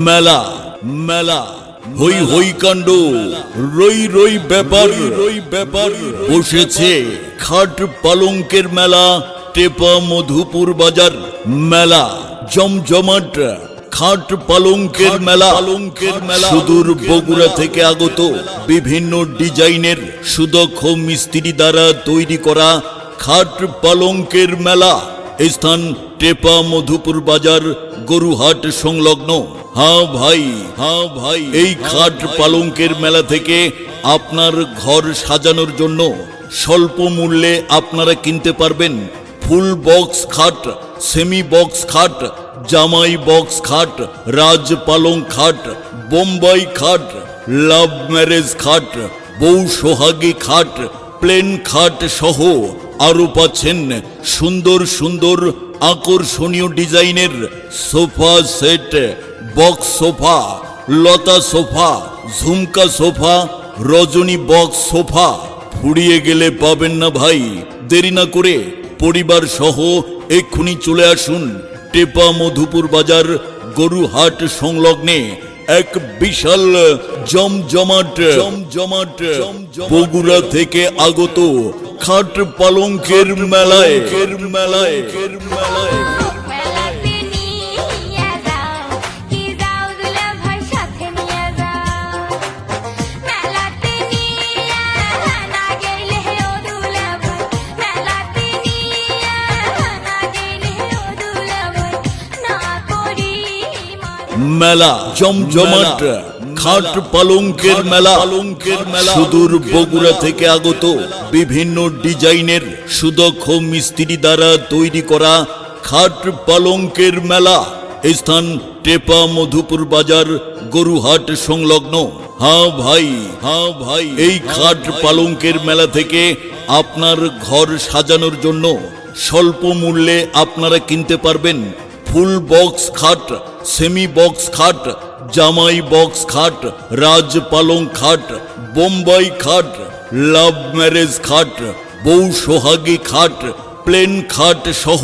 মেলা মেলা হই হই কাণ্ড রই রই ব্যাপার রই ব্যাপার। বসেছে খাট পালঙ্কের মেলা টেপা মধুপুর বাজার মেলা জমজমাট খাট পালঙ্কের মেলা। পালঙ্কের মেলা। সুদূর বগুড়া থেকে আগত বিভিন্ন ডিজাইনের সুদক্ষ মিস্ত্রি দ্বারা তৈরি করা খাট পালঙ্কের মেলা। স্থান টেপা মধুপুর বাজার গরুহাট সংলগ্ন। হ্যাঁ ভাই হ্যাঁ ভাই। এই খাট পালঙ্কের মেলা থেকে আপনার ঘর সাজানোর জন্য স্বল্প মূল্যে আপনারা কিনতে পারবেন ফুল বক্স খাট, সেমি বক্স খাট, জামাই বক্স খাট, রাজ পালং খাট, বোম্বাই খাট, লাভ ম্যারেজ খাট, বউ সোহাগী খাট, প্লেন খাট সহ আরও পাচ্ছেন সুন্দর সুন্দর আকর্ষণীয় ডিজাইনের সোফা সেট। বক্স সোফা লতা সোফা ঝুমকা সোফা রজনী বক্স সোফা। ফুরিয়ে গেলে পাবেন না ভাই দেরি না করে পরিবার সহ এক্ষুনি চলে আসুন টেপা মধুপুর বাজার গরুহাট সংলগ্নে এক বিশাল জমজমাট জমজমাট বগুড়া থেকে আগত খাট পালঙ্কের মেলায়। মেলায় মেলায়। মেলা জমজমাট খাট পালঙ্কের মেলা পালঙ্কের মেলা সুদূর বগুড়া থেকে আগত বিভিন্ন ডিজাইনের সুদক্ষ মিস্ত্রি দ্বারা তৈরি করা খাট পালঙ্কের মেলা। স্থান টেপা মধুপুর বাজার গরুহাট সংলগ্ন। হ্যাঁ ভাই হ্যাঁ ভাই এই খাট পালঙ্কের মেলা থেকে আপনার ঘর সাজানোর জন্য স্বল্প মূল্যে আপনারা কিনতে পারবেন ফুল বক্স খাট সেমি বক্স খাট জামাই বক্স খাট রাজ পালং খাট বোম্বাই খাট লাভ ম্যারেজ খাট বউ সোহাগী খাট প্লেন খাট সহ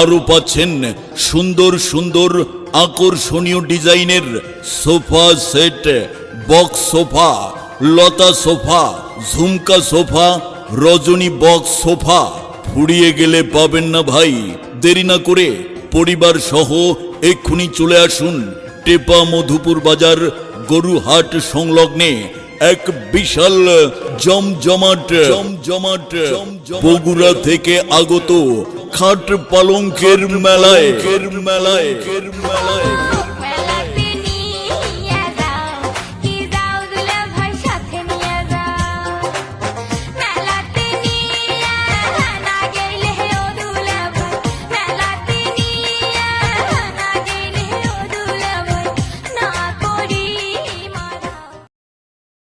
আরও পাচ্ছেন সুন্দর সুন্দর আকর্ষণীয় ডিজাইনের সোফা সেট বক্স সোফা লতা সোফা ঝুমকা সোফা রজনী বক্স সোফা ফুরিয়ে গেলে পাবেন না ভাই দেরি না করে পরিবার সহ এক্ষুনি চলে আসুন টেপা মধুপুর বাজার গরুহাট সংলগ্নে এক বিশাল জমজমাট জমজমাট বগুড়া থেকে আগত খাট পালঙ্কের মেলায়। মেলায়। মেলায়।